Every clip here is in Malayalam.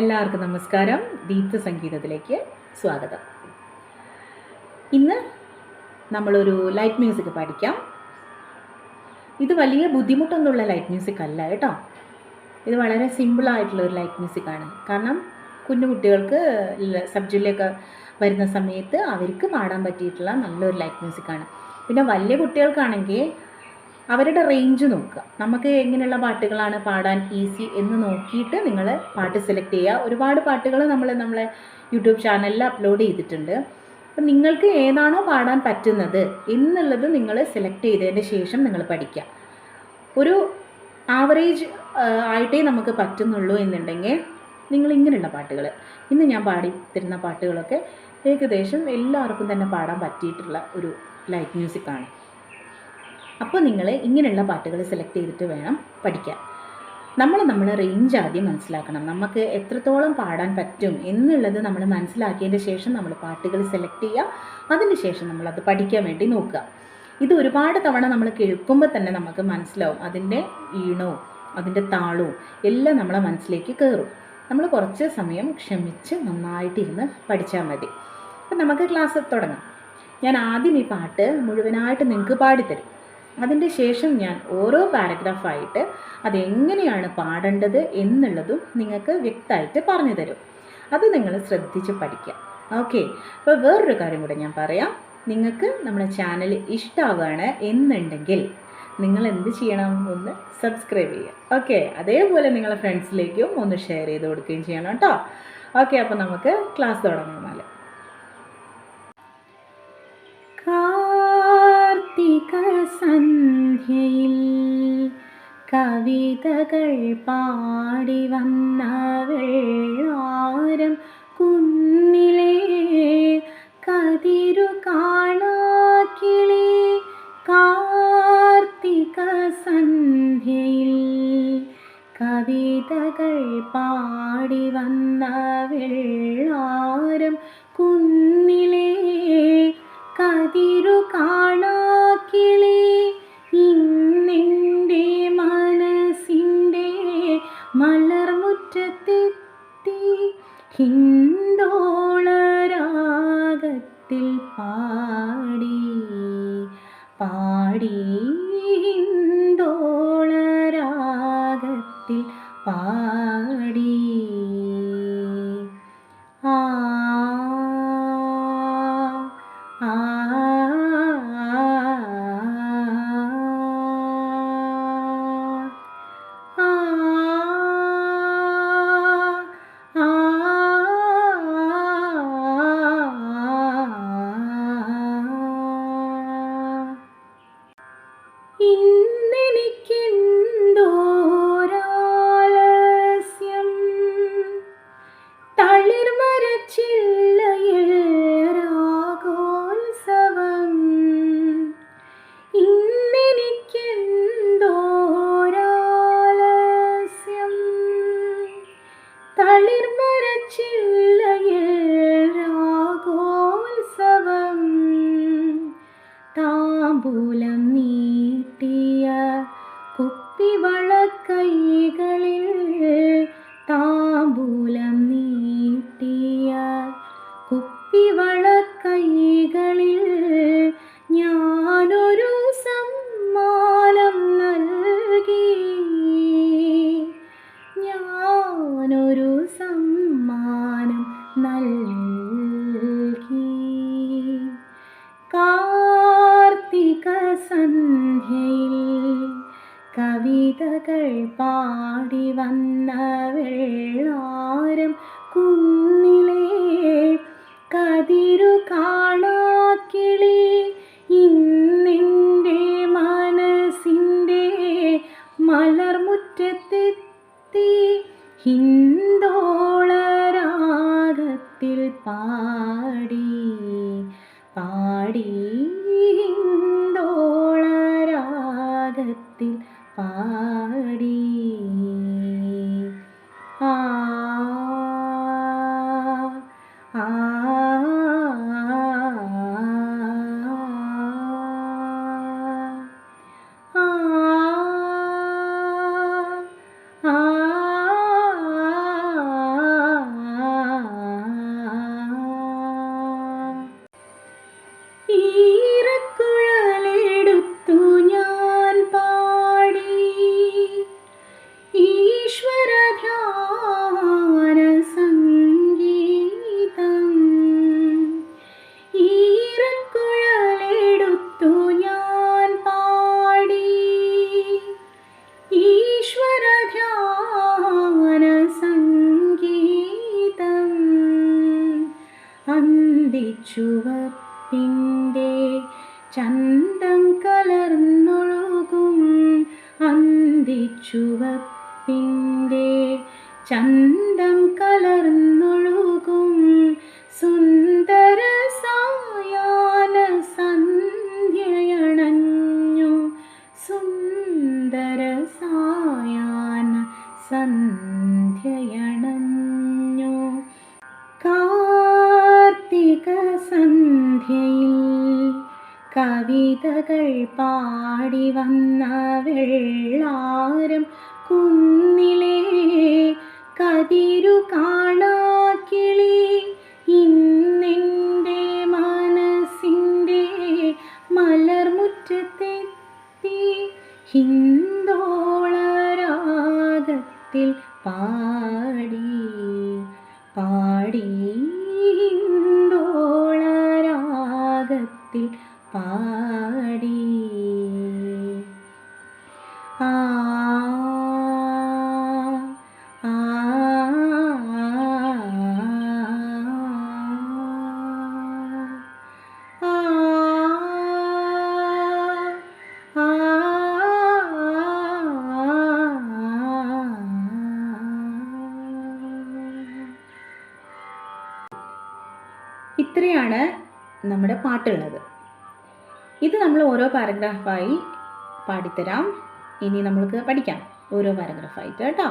എല്ലാവർക്കും നമസ്കാരം. ദീപ്ത സംഗീതത്തിലേക്ക് സ്വാഗതം. ഇന്ന് നമ്മളൊരു ലൈറ്റ് മ്യൂസിക് പഠിക്കാം. ഇത് വലിയ ബുദ്ധിമുട്ടൊന്നുമുള്ള ലൈറ്റ് മ്യൂസിക് അല്ല കേട്ടോ. ഇത് വളരെ സിമ്പിളായിട്ടുള്ള ഒരു ലൈറ്റ് മ്യൂസിക് ആണ്. കാരണം കുഞ്ഞു കുട്ടികൾക്ക് സബ് വരുന്ന സമയത്ത് അവർക്ക് പാടാൻ പറ്റിയിട്ടുള്ള നല്ലൊരു ലൈറ്റ് മ്യൂസിക് ആണ്. പിന്നെ വലിയ കുട്ടികൾക്കാണെങ്കിൽ അവരുടെ റേഞ്ച് നോക്കുക. നമുക്ക് എങ്ങനെയുള്ള പാട്ടുകളാണ് പാടാൻ ഈസി എന്ന് നോക്കിയിട്ട് നിങ്ങൾ പാട്ട് സെലക്ട് ചെയ്യുക. ഒരുപാട് പാട്ടുകൾ നമ്മൾ നമ്മളെ യൂട്യൂബ് ചാനലിൽ അപ്ലോഡ് ചെയ്തിട്ടുണ്ട്. അപ്പം നിങ്ങൾക്ക് ഏതാണോ പാടാൻ പറ്റുന്നത് എന്നുള്ളത് നിങ്ങൾ സെലക്ട് ചെയ്തതിന് ശേഷം നിങ്ങൾ പഠിക്കുക. ഒരു ആവറേജ് ആയിട്ടേ നമുക്ക് പറ്റുന്നുള്ളൂ എന്നുണ്ടെങ്കിൽ നിങ്ങൾ ഇങ്ങനെയുള്ള പാട്ടുകൾ ഇന്ന് ഞാൻ പാടി തരുന്ന പാട്ടുകളൊക്കെ ഏകദേശം എല്ലാവർക്കും തന്നെ പാടാൻ പറ്റിയിട്ടുള്ള ഒരു ലൈറ്റ് മ്യൂസിക്കാണ് അപ്പോൾ നിങ്ങൾ ഇങ്ങനെയുള്ള പാട്ടുകൾ സെലക്ട് ചെയ്തിട്ട് വേണം പഠിക്കാൻ. നമ്മൾ നമ്മുടെ റേഞ്ച് ആദ്യം മനസ്സിലാക്കണം. നമുക്ക് എത്രത്തോളം പാടാൻ പറ്റും എന്നുള്ളത് നമ്മൾ മനസ്സിലാക്കിയതിന്റെ ശേഷം നമ്മൾ പാട്ടുകൾ സെലക്ട് ചെയ്യുക. അതിന് ശേഷം നമ്മളത് പഠിക്കാൻ വേണ്ടി നോക്കുക. ഇത് ഒരുപാട് തവണ നമ്മൾ കേൾക്കുമ്പോൾ തന്നെ നമുക്ക് മനസ്സിലാവും. അതിന്റെ ഈണവും അതിന്റെ താളവും എല്ലാം നമ്മളെ മനസ്സിലേക്ക് കയറും. നമ്മൾ കുറച്ച് സമയം ക്ഷമിച്ച് നന്നായിട്ടിരുന്ന് പഠിച്ചാൽ മതി. അപ്പം നമുക്ക് ക്ലാസ് തുടങ്ങാം. ഞാൻ ആദ്യം ഈ പാട്ട് മുഴുവനായിട്ട് നിങ്ങൾക്ക് പാടിത്തരും. അതിന്റെ ശേഷം ഞാൻ ഓരോ പാരഗ്രാഫായിട്ട് അതെങ്ങനെയാണ് പാടേണ്ടത് എന്നുള്ളതും നിങ്ങൾക്ക് വ്യക്തമായിട്ട് പറഞ്ഞു തരും. അത് നിങ്ങൾ ശ്രദ്ധിച്ച് പഠിക്കുക. ഓക്കെ. അപ്പോൾ വേറൊരു കാര്യം കൂടെ ഞാൻ പറയാം. നിങ്ങൾക്ക് നമ്മുടെ ചാനൽ ഇഷ്ടമാവുകയാണ് എന്നുണ്ടെങ്കിൽ നിങ്ങൾ എന്ത് ചെയ്യണം? ഒന്ന് സബ്സ്ക്രൈബ് ചെയ്യുക. ഓക്കെ. അതേപോലെ നിങ്ങളെ ഫ്രണ്ട്സിലേക്കും ഒന്ന് ഷെയർ ചെയ്ത് കൊടുക്കുകയും ചെയ്യണം കേട്ടോ. ഓക്കെ. അപ്പോൾ നമുക്ക് ക്ലാസ് തുടങ്ങാം സന്ധ്യയിൽ കവിതകൾ പാടി വന്ന കുന്നിലെ കതിരു കാണാക്കിളി കാർത്തിക സന്ധ്യയിൽ കവിതകൾ പാടി വന്ന കുന്നിലെ കതിരു കാണാക്കിളി ഇന്നിന്റെ മനസ്സിന്റെ മലർമുറ്റത്തെത്തി ഹിന്ദോളരാഗത്തിൽ പാടി പാടി ഇന്നെനിക്കെന്തോരാലസ്യം കുപ്പിവളക്കൈകളിൽ മലർമുറ്റത്തെത്തി. ഹിന്ദോളരാഗത്തിൽ അന്തിച്ചുവപ്പിന്റെ ചന്തം കലർന്നൊഴുകും സുന്ദര സായാന സന്ധ്യയണഞ്ഞു. സുന്ദര സായാന സന്ധ്യയണഞ്ഞു. കാർത്തിക സന്ധ്യയിൽ കവിതകൾ പാടി വന്ന വെള്ളാരം കുന്നിലെ കതിരു കാണാക്കിളി ഇന്നെന്റെ മനസ്സിന്റെ മലർമുറ്റത്തെത്തി. ഹിന്ദോളരാഗത്തിൽ ഇത്രയാണ് നമ്മുടെ പാട്ടുള്ളത്. ഇത് നമ്മൾ ഓരോ പാരഗ്രാഫായി പാടിത്തരാം. ഇനി നമ്മൾക്ക് പഠിക്കാം. ഓരോ പാരഗ്രാഫായിട്ട് കേട്ടോ.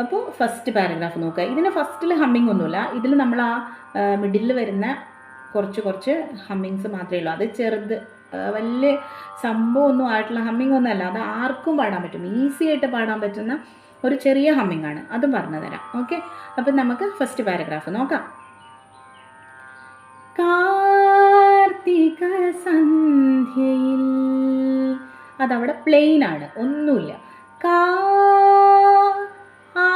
അപ്പോൾ ഫസ്റ്റ് പാരഗ്രാഫ് നോക്കുക. ഇതിന് ഫസ്റ്റിൽ ഹമ്മിങ് ഒന്നുമില്ല. ഇതിൽ നമ്മൾ ആ മിഡിലിൽ വരുന്ന കുറച്ച് കുറച്ച് ഹമ്മിങ്സ് മാത്രമേ ഉള്ളൂ. അത് ചെറുത് വലിയ സംഭവമൊന്നും ആയിട്ടുള്ള ഹമ്മിങ് ഒന്നും അല്ല അത് ആർക്കും പാടാൻ പറ്റും. ഈസി ആയിട്ട് പാടാൻ പറ്റുന്ന ഒരു ചെറിയ ഹമ്മിങ് ആണ്. അതും പറഞ്ഞു തരാം ഓക്കെ അപ്പം നമുക്ക് ഫസ്റ്റ് പാരഗ്രാഫ് നോക്കാം. കാർത്തിക സന്ധ്യയിൽ അതവിടെ പ്ലെയിൻ ആണ് ഒന്നുമില്ല. കാ ആ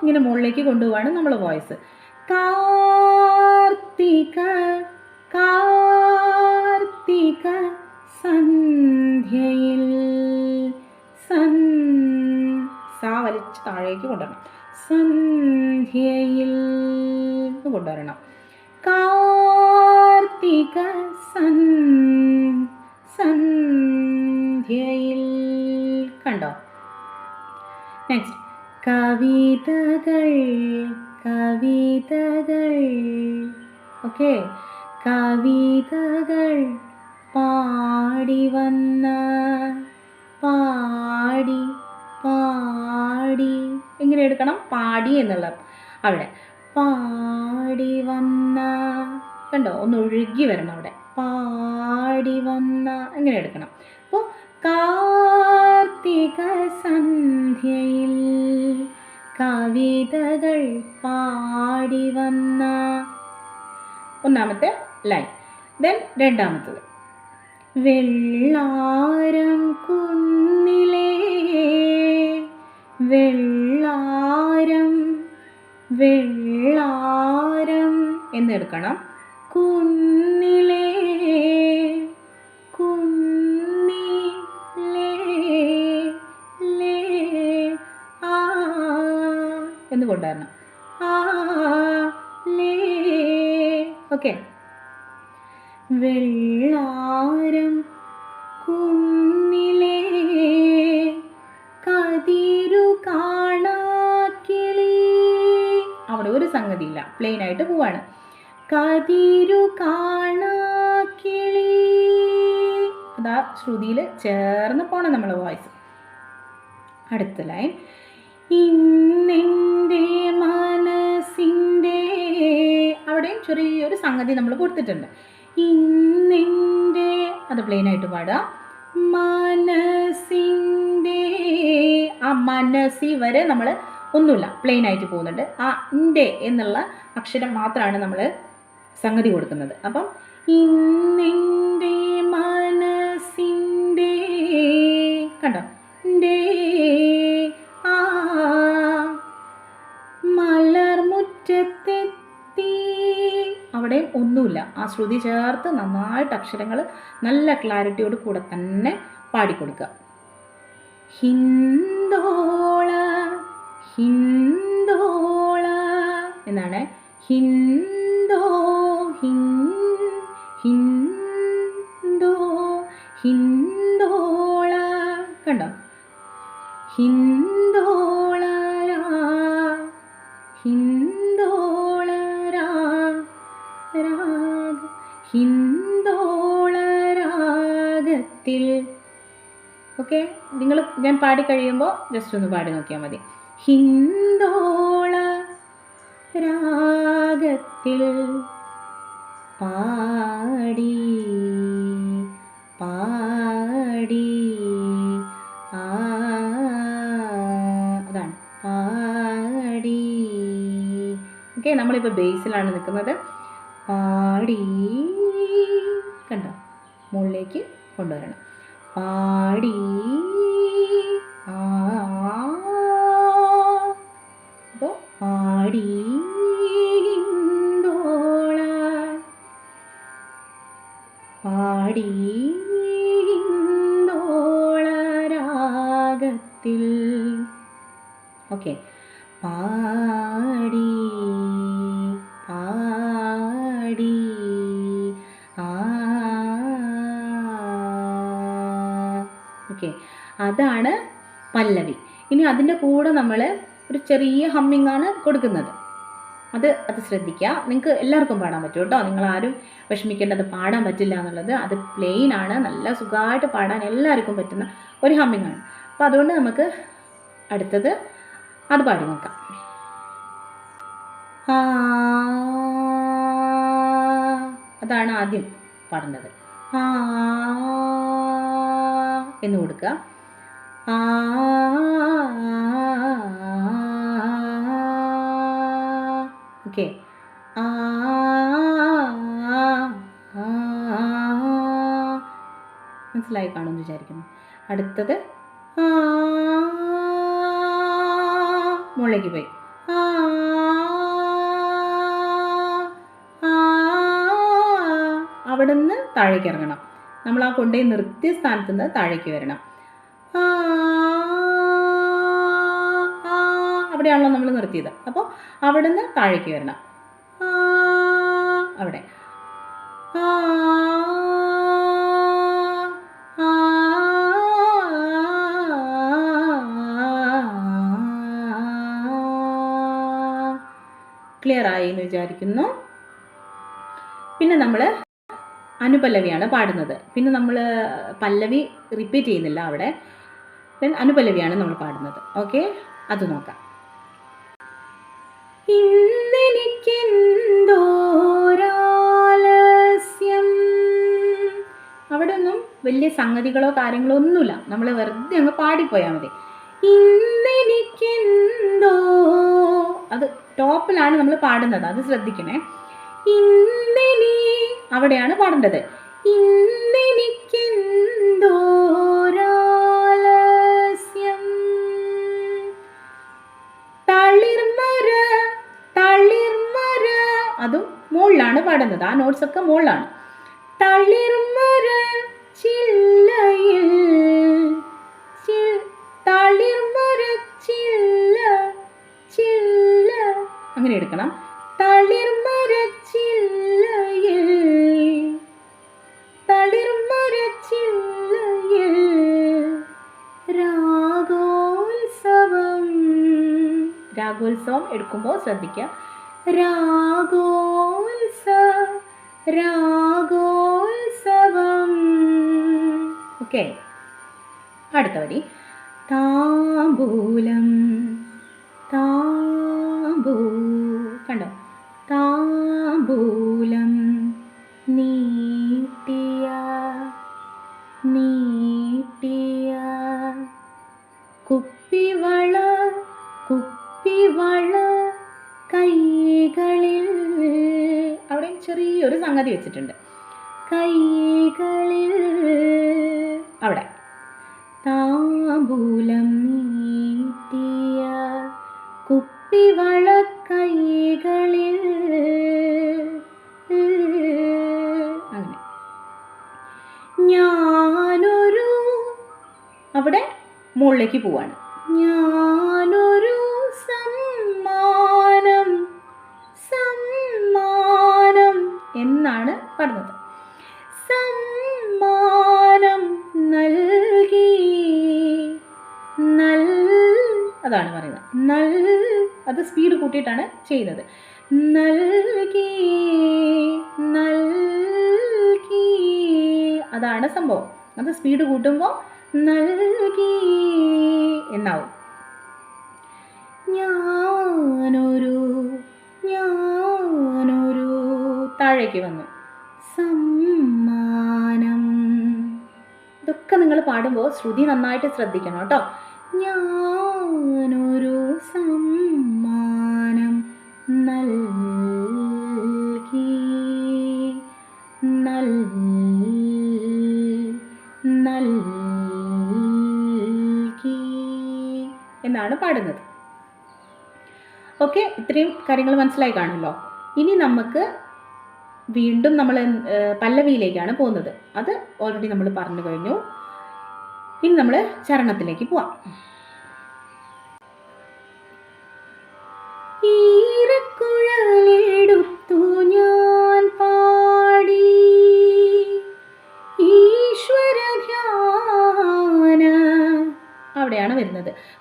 ഇങ്ങനെ മുകളിലേക്ക് കൊണ്ടുപോവാണ് നമ്മൾ വോയിസ് കാർത്തിക കാർത്തിക സന്ധ്യയിൽ സൻ സാ വലിച്ച് താഴേക്ക് കൊണ്ടുവരണം. സന്ധ്യയിൽ കൊണ്ടുവരണം. കാർത്തിക സൻ സന്ധ്യയിൽ. കണ്ടോ? നെക്സ്റ്റ് കവിതകൾ കവിതകൾ. ഓക്കെ കവിതകൾ പാടി വന്ന പാടി പാടി. എങ്ങനെ എടുക്കണം? പാടി എന്നുള്ള അവിടെ. പാടി വന്ന കണ്ടോ? ഒന്ന് ഒഴുകി വരണം അവിടെ. പാടി വന്ന ഇങ്ങനെ എടുക്കണം. അപ്പോൾ കാർത്തിക സന്ധ്യയിൽ കവിതകൾ പാടി വന്ന ഒന്നാമത്തെ ലൈൻ ദെൻ രണ്ടാമത്തത്. വെള്ളാരം കുന്നിലേ വെള്ളാരം വെള്ളാരം എന്നെടുക്കണം. കുന്നിലേ കുന്നിലേ ആ എന്ന് കൊണ്ടുവരണം. ഓക്കെ. വെള്ളാരം കുന്നിലേ സംഗതിയില്ല. പ്ലെയിൻ ആയിട്ട് പോവാണ്. കതിരു കാണാക്കിളി അതാ ശ്രുതിയിൽ ചേർന്ന് പോണം നമ്മൾ വോയിസ് അടുത്ത ലൈൻ ഇന്നെന്റെ മനസ്സിന്റെ അവിടെയും ചെറിയൊരു സംഗതി നമ്മൾ കൊടുത്തിട്ടുണ്ട്. ഇന്നെന്റെ അത് പ്ലെയിൻ ആയിട്ട് പാടാം മനസ്സിന്റെ ആ മനസ്സി വരെ നമ്മൾ ഒന്നുമില്ല. പ്ലെയിൻ ആയിട്ട് പോകുന്നുണ്ട്. ആ ഇന്റെ എന്നുള്ള അക്ഷരം മാത്രമാണ് നമ്മൾ സംഗതി കൊടുക്കുന്നത്. അപ്പം ഇന്നിന്റെ മനസ്സിന്റെ കണ്ടോ? അവിടെയും ആ മലർമുറ്റത്തെത്തി അവിടെ ഒന്നുമില്ല. ആ ശ്രുതി ചേർത്ത് നന്നായിട്ട് അക്ഷരങ്ങൾ നല്ല ക്ലാരിറ്റിയോട് കൂടെ തന്നെ പാടിക്കൊടുക്കുക. ഹിന്ദോള ഹിന്ദോള എന്നാണ്. ഹിന്ദോ ഹിൻ ഹിന്ദോ ഹിന്ദോള. കണ്ടോ? ഹിന്ദോള ഹിന്ദോള രാഗ. ഹിന്ദോള രാഗത്തിൽ. ഓക്കെ? നിങ്ങൾ ഞാൻ പാടി കഴിയുമ്പോൾ ജസ്റ്റ് ഒന്ന് പാടി നോക്കിയാൽ മതി. ഹിന്ദോള രാഗത്തിൽ പാടി പാടി ആ അതാണ്. പാടി. ഓക്കെ നമ്മളിപ്പോൾ ബേസിലാണ് നിൽക്കുന്നത്. പാടി കണ്ടോ? മുകളിലേക്ക് കൊണ്ടുവരണം. പാടി അതിന്റെ കൂടെ നമ്മൾ ഒരു ചെറിയ ഹമ്മിങ് ആണ് കൊടുക്കുന്നത്. അത് അത് ശ്രദ്ധിക്കുക. നിങ്ങൾക്ക് എല്ലാവർക്കും പാടാൻ പറ്റും കേട്ടോ. നിങ്ങൾ ആരും വിഷമിക്കേണ്ടത് പാടാൻ പറ്റില്ല എന്നുള്ളത്. അത് പ്ലെയിൻ ആണ്. നല്ല സുഖമായിട്ട് പാടാൻ എല്ലാവർക്കും പറ്റുന്ന ഒരു ഹമ്മിങ് ആണ്. അപ്പോൾ അതുകൊണ്ട് നമുക്ക് അടുത്തത് അത് പാടി നോക്കാം. അതാണ് ആദ്യം പാടേണ്ടത്. ആ എന്ന് കൊടുക്കുക. ഓക്കെ. മനസ്സിലായി കാണുമെന്ന് വിചാരിക്കുന്നു. അടുത്തത് മുകളിലേക്ക് പോയി. അവിടെ നിന്ന് താഴേക്ക് ഇറങ്ങണം. നമ്മൾ ആ കൊണ്ടുപോയി നിർത്തിയ സ്ഥാനത്ത് നിന്ന് താഴേക്ക് വരണം. അവിടെയാണല്ലോ നമ്മൾ നിർത്തിയത് അപ്പോൾ അവിടെ നിന്ന് താഴേക്ക് വരണം അവിടെ ക്ലിയർ ആയി എന്ന് വിചാരിക്കുന്നു പിന്നെ നമ്മൾ അനുപല്ലവിയാണ് പാടുന്നത് പിന്നെ നമ്മൾ പല്ലവി റിപ്പീറ്റ് ചെയ്യുന്നില്ല അവിടെ ദെൻ അനുപല്ലവിയാണ് നമ്മൾ പാടുന്നത് ഓക്കെ അത് നോക്കാം ഇന്നെനിക്കെന്തോരാലസ്യം? അവിടെ ഒന്നും വലിയ സംഗതികളോ കാര്യങ്ങളോ ഒന്നുമില്ല. നമ്മൾ വെറുതെ അങ്ങ് പാടിപ്പോയാൽ മതി. ഇന്നെനിക്കെന്തോ അത് ടോപ്പിലാണ് നമ്മൾ പാടുന്നത്. അത് ശ്രദ്ധിക്കണേ. ഇന്നെനി അവിടെയാണ് പാടേണ്ടത്. ഇന്നെനിക്കെന്തോരാലസ്യം അതും മുകളിലാണ് പാടുന്നത്. ആ നോട്ട്സ് ഒക്കെ മുകളിലാണ് ചില്ലയിൽ ചില്ല ചില്ല. അങ്ങനെ എടുക്കണം. തളിർമര ചില്ലയിൽ ചില്ലയിൽ എടുക്കുമ്പോൾ ശ്രദ്ധിക്കുക. രാഗോത്സ രാഗോത്സവം. ഓക്കെ. അടുത്ത വരി. താമ്പൂലം താമ്പൂ സംഗതി വെച്ചിട്ടുണ്ട്. കൈകളിൽ അവിടെ. താമ്പൂലം നീട്ടിയ കുപ്പിവള കൈകളിൽ അങ്ങനെ. ഞാനൊരു അവിടെ മുകളിലേക്ക് പോവാണ്. കൂട്ടിയിട്ടാണ് ചെയ്യുന്നത് നൽകി നൽകി. അതാണ് സംഭവം. അത് സ്പീഡ് കൂട്ടുമ്പോൾ നൽകി എന്നാവും. ഞാനൊരു ഞാനൊരു താഴേക്ക് വന്നു. സമ്മാനം. ഇതൊക്കെ നിങ്ങൾ പാടുമ്പോൾ ശ്രുതി നന്നായിട്ട് ശ്രദ്ധിക്കണം കേട്ടോ. ഞാനൊരു സമ്മാനം എന്നാണ് പാടുന്നത്. ഓക്കെ ഇത്രയും കാര്യങ്ങൾ മനസ്സിലായി കാണുമല്ലോ. ഇനി നമുക്ക് വീണ്ടും നമ്മൾ പല്ലവിയിലേക്കാണ് പോകുന്നത്. അത് ഓൾറെഡി നമ്മൾ പറഞ്ഞു കഴിഞ്ഞു. ഇനി നമ്മൾ ചരണത്തിലേക്ക് പോവാം.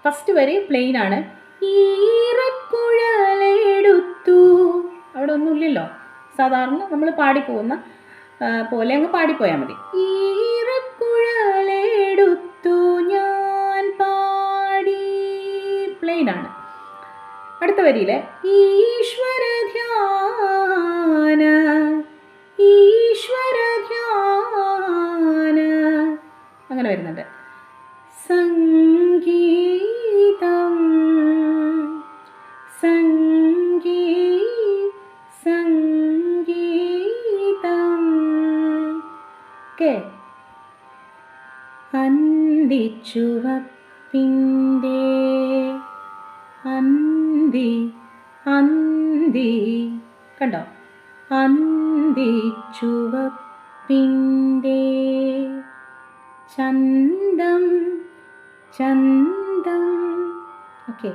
ഫസ്റ്റ് വരെ പ്ലെയിൻ ആണ്. ഈറക്കുഴലെടുത്തു അവിടെ ഒന്നുമില്ലല്ലോ. സാധാരണ നമ്മൾ പാടിപ്പോകുന്ന പോലെ അങ്ങ് പാടിപ്പോയാൽ മതി. ഈറക്കുഴലെടുത്തു ഞാൻ പാടി. പ്ലെയിൻ ആണ്. അടുത്ത വരിയിലെ അന്തി കണ്ടോ? അന്തി ചുവപ്പിന്റെ ചന്തം ചന്തം. ഓക്കെ.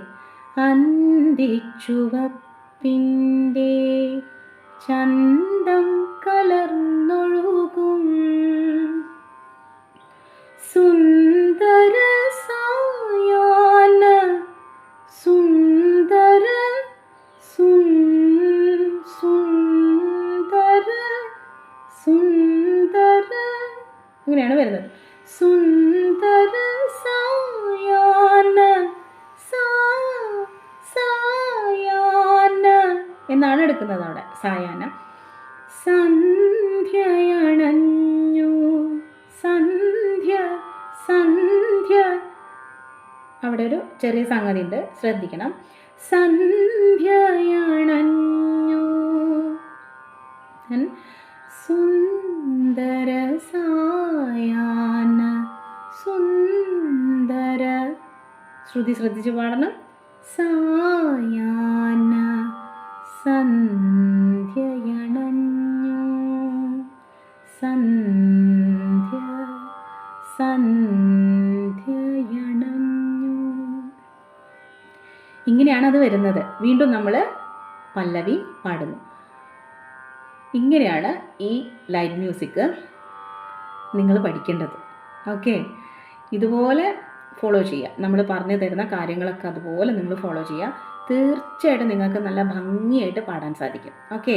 അന്തി ചുവപ്പിന്റെ ചന്തം കലർന്നൊഴുകും. സുന്ദര അങ്ങനെയാണ് വരുന്നത്. സുന്ദര സായാന സാ സായാന എന്നാണ് എടുക്കുന്നത് അവിടെ സായാന സന്ധ്യയണഞ്ഞു സന്ധ്യ സന്ധ്യ. അവിടെ ഒരു ചെറിയ സംഗതി ഉണ്ട് ശ്രദ്ധിക്കണം. സന്ധ്യയണഞ്ഞു. സുന്ദര സുന്ദര സായാന സുന്ദര. ശ്രുതി ശ്രദ്ധിച്ച് പാടണം. സായാന സന്ധ്യയണഞ്ഞു. സന്ധ്യ സന്ധ്യയണഞ്ഞു. ഇങ്ങനെയാണ് അത് വരുന്നത്. വീണ്ടും നമ്മൾ പല്ലവി പാടുന്നു. ഇങ്ങനെയാണ് ഈ ലൈറ്റ് മ്യൂസിക് നിങ്ങൾ പഠിക്കേണ്ടത്. ഓക്കെ? ഇതുപോലെ ഫോളോ ചെയ്യുക. നമ്മൾ പറഞ്ഞു തരുന്ന കാര്യങ്ങളൊക്കെ അതുപോലെ നിങ്ങൾ ഫോളോ ചെയ്യുക. തീർച്ചയായിട്ടും നിങ്ങൾക്ക് നല്ല ഭംഗിയായിട്ട് പാടാൻ സാധിക്കും. ഓക്കെ?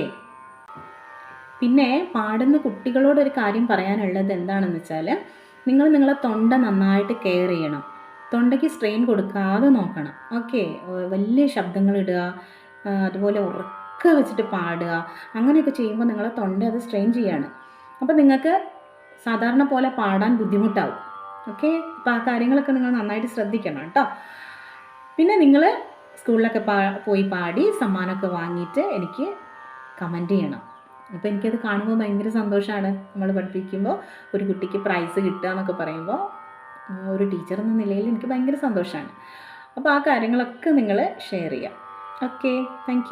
പിന്നെ പാടുന്ന കുട്ടികളോട് ഒരു കാര്യം പറയാനുള്ളത് എന്താണെന്ന് വെച്ചാൽ നിങ്ങൾ നിങ്ങളെ തൊണ്ട നന്നായിട്ട് കെയർ ചെയ്യണം. തൊണ്ടയ്ക്ക് സ്ട്രെയിൻ കൊടുക്കാതെ നോക്കണം. ഓക്കെ? വലിയ ശബ്ദങ്ങൾ ഇടുക അതുപോലെ ഉറക്ക വെച്ചിട്ട് പാടുക അങ്ങനെയൊക്കെ ചെയ്യുമ്പോൾ നിങ്ങളെ തൊണ്ട അത് സ്ട്രെയിൻ ചെയ്യാണ്. അപ്പോൾ നിങ്ങൾക്ക് സാധാരണ പോലെ പാടാൻ ബുദ്ധിമുട്ടാവും. ഓക്കെ അപ്പോൾ ആ കാര്യങ്ങളൊക്കെ നിങ്ങൾ നന്നായിട്ട് ശ്രദ്ധിക്കണം കേട്ടോ. പിന്നെ നിങ്ങൾ സ്കൂളിലൊക്കെ പാ പോയി പാടി സമ്മാനമൊക്കെ വാങ്ങിയിട്ട് എനിക്ക് കമന്റ് ചെയ്യണം. അപ്പോൾ എനിക്കത് കാണുമ്പോൾ ഭയങ്കര സന്തോഷമാണ് നമ്മൾ പഠിപ്പിക്കുമ്പോൾ ഒരു കുട്ടിക്ക് പ്രൈസ് കിട്ടുക എന്നൊക്കെ പറയുമ്പോൾ ഒരു ടീച്ചർ എന്ന നിലയിൽ എനിക്ക് ഭയങ്കര സന്തോഷമാണ് അപ്പോൾ ആ കാര്യങ്ങളൊക്കെ നിങ്ങൾ ഷെയർ ചെയ്യുക. Okay thank